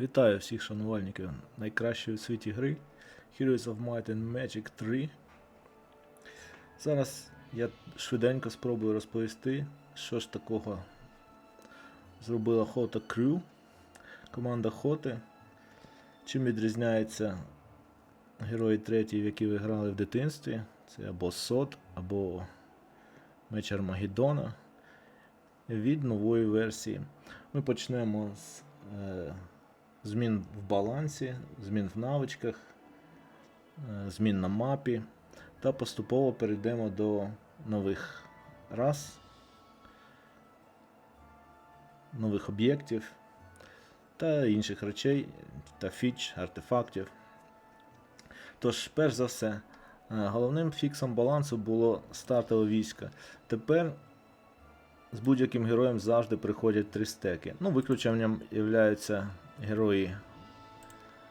Вітаю всіх шанувальників найкращої у світі гри Heroes of Might and Magic 3. Зараз я швиденько спробую розповісти, що ж такого зробила Хота Crew, команда Хоти. Чим відрізняється герої третій, в які ви грали в дитинстві. Це або Сот, або Меч Армагеддона від нової версії. Ми почнемо з е, змін в балансі, змін в навичках, е, змін на мапі та поступово перейдемо до нових рас, нових об'єктів та інших речей та фіч, артефактів. Тож, перш за все, е, головним фіксом балансу було стартове військо. Тепер з будь-яким героєм завжди приходять три стеки. Ну, виключенням являються герої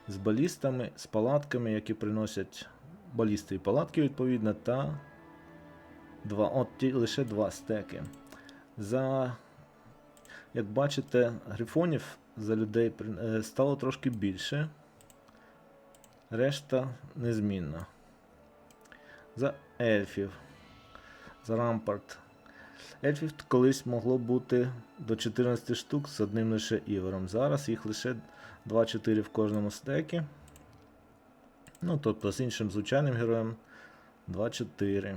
з балістами, з палатками, які приносять балісти і палатки, відповідно, та два, от ті, лише два стеки. За, як бачите, грифонів за людей е, стало трошки більше. Решта незмінна. За ельфів. За рампарт. Ельфів колись могло бути до 14 штук з одним лише івером. Зараз їх лише 2-4 в кожному стекі. Ну, тобто з іншим звичайним героєм 2-4.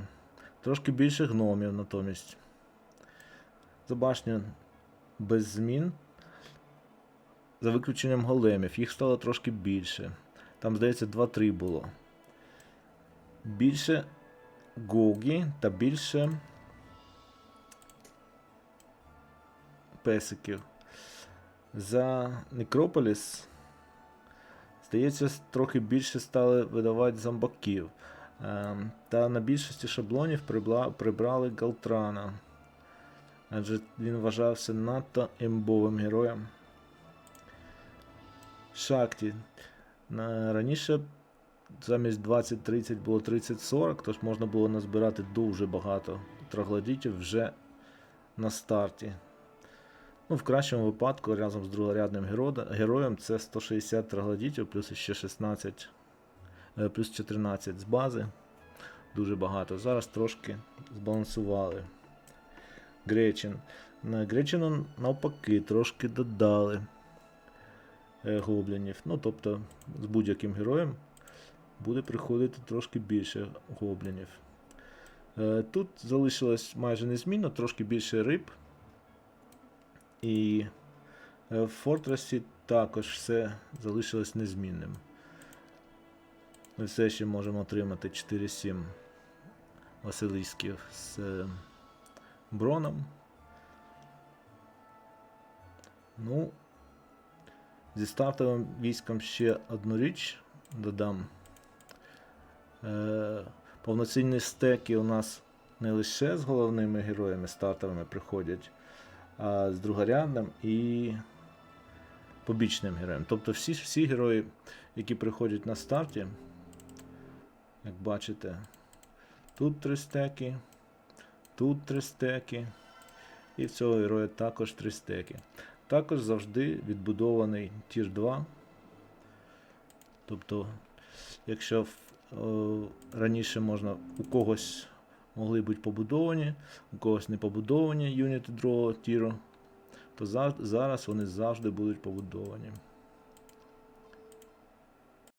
Трошки більше гномів натомість. За без змін. За виключенням големів. Їх стало трошки більше. Там, здається, 2-3 було. Більше Гогі та більше песиків. За Некрополіс, здається, трохи більше стали видавати зомбаків. Ем, Та на більшості шаблонів прибрали Галтрана. Адже він вважався надто ембовим героєм. Шакті. Раніше замість 20-30 було 30-40, тож можна було назбирати дуже багато троглодітів вже на старті. Ну, в кращому випадку разом з другорядним героєм це 160 троглодітів, плюс ще 16, е, плюс 14 з бази. Дуже багато. Зараз трошки збалансували. Гречин. На Гречину навпаки трошки додали е, гоблінів. Ну, тобто, з будь-яким героєм буде приходити трошки більше гоблінів. Е, Тут залишилось майже незмінно, трошки більше риб. І е, в Фортресі також все залишилось незмінним. Ми все ще можемо отримати 4-7 Василиськів з е, броном. Ну, зі стартовим військом ще одну річ додам. Е, повноцінні стеки у нас не лише з головними героями стартовими приходять, а з другорядним і побічним героєм. Тобто всі, всі герої, які приходять на старті, як бачите, тут три стеки, тут три стеки, і в цього героя також три стеки. Також завжди відбудований тір 2. Тобто, якщо е, раніше можна у когось могли бути побудовані, у когось не побудовані юніти другого тіру, то зараз вони завжди будуть побудовані.